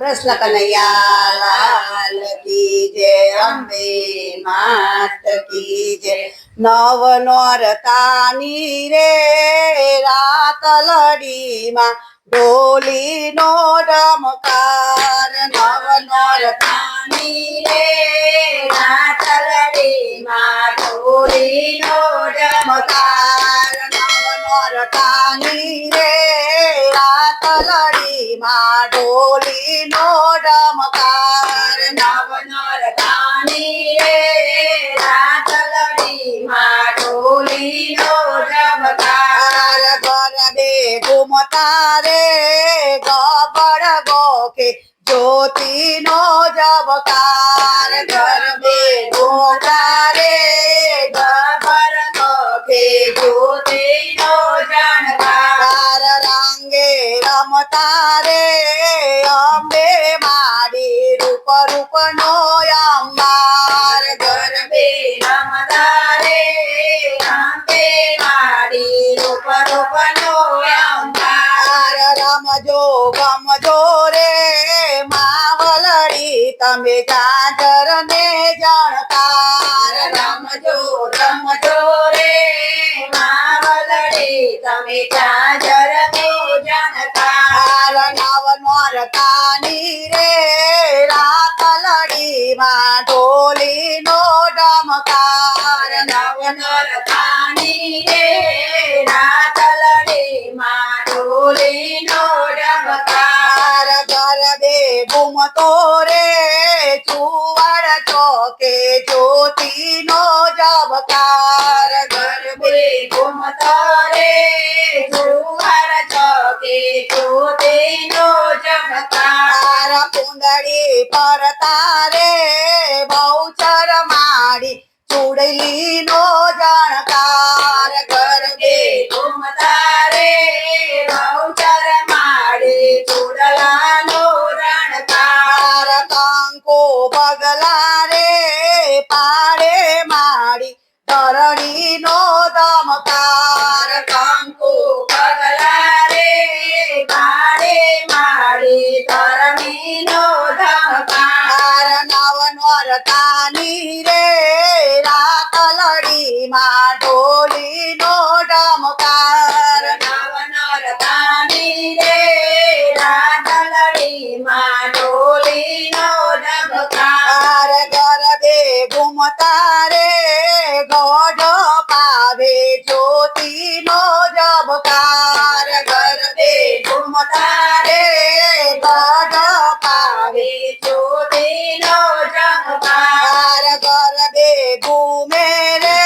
કૃષ્ણ કનૈયા લાલ કી જય અંબે માત કી જય નવ નોરતાની રે રાત લડીમાં ઢોલીનો ડમકાર નવ નોરતાની રે રાત લડીમાં ઢોલીનો ડમકાર નવ નોરતાની રે રાત લડીમાં ઢોલીનો ડમકાર નવ નોરતાની રે રાત લડીમાં ઢોલીનો ડમકાર ગરબે ઘૂમતા રે ગબડ ગોખે જ્યોતિનો જબકાર ગરબે ઘૂમતા રે ગબડ ગોખે જ્યોતિનો જણકાર. રંગે રૂપનો અંબાર ગરબે રમદારે રે વાડી રૂપ રૂપનો અંબાર રમજો ગમજો રે, માવલડી તમે જાજર ને જણકાર રમજો રમજો રે, માવલડી તમે કાજર ને લડીમાં ઢોલીનો ડમકાર ગરબે ઘૂમતો રે ચુવાડ ચોકે જ્યોતિનો પર તારે બહુચર માડી ચુડલીનો જણકાર ગરબે ઘૂમતા રે બહુચર રણકાર કંકો પગલા રે પાડે માડી ધરણીનો દમકાર કંકુ પગલા રે માડી રે ઘૂમતા રે ગોઢ પાવે જ્યોતિનો જબકાર. ગરબે ઘૂમતા રે ગોઢ પાવે જ્યોતિનો જબકાર. ગરબે ઘૂમે રે,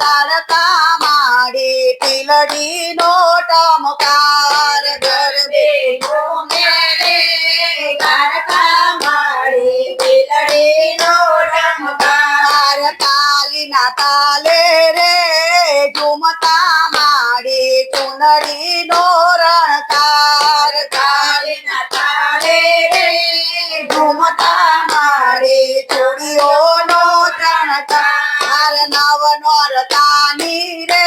તારકા માડી ટીલડીનો તાલે રે ઝુમતા માડી ચુનડીનો રણકાર તાલીના તાલે રે ઝુમતા માડી ચૂડીઓનો રણકાર નવ નોરતાની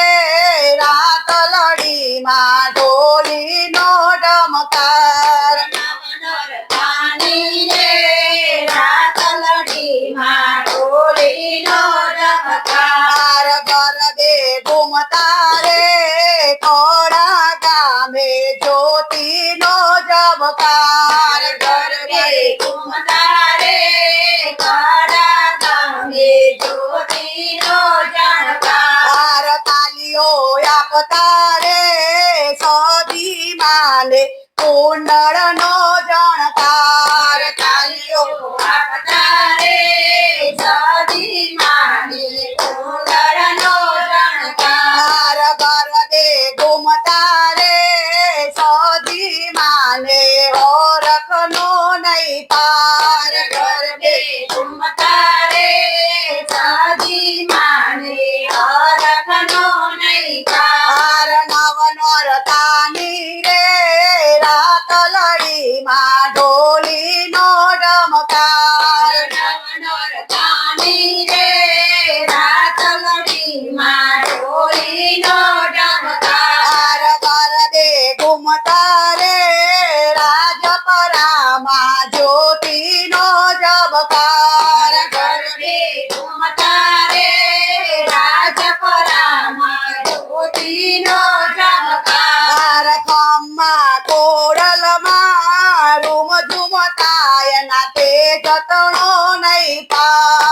ગરબે ઘૂમતા રે કોડા ગામે જ્યોતિનો જબકાર ગરબે ઘૂમતા રે કોડા ગામે જ્યોતિનો જણકાર તાલીઓ આપતા રે સદી માને કુંડળનો જણકાર নাই পা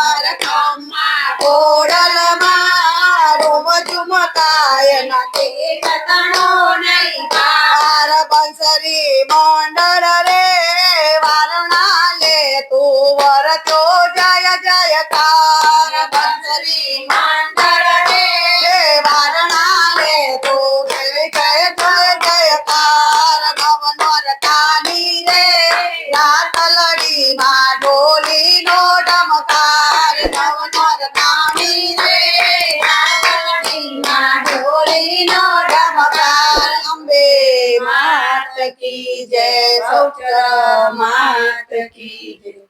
જય સૌચર માત કી જય.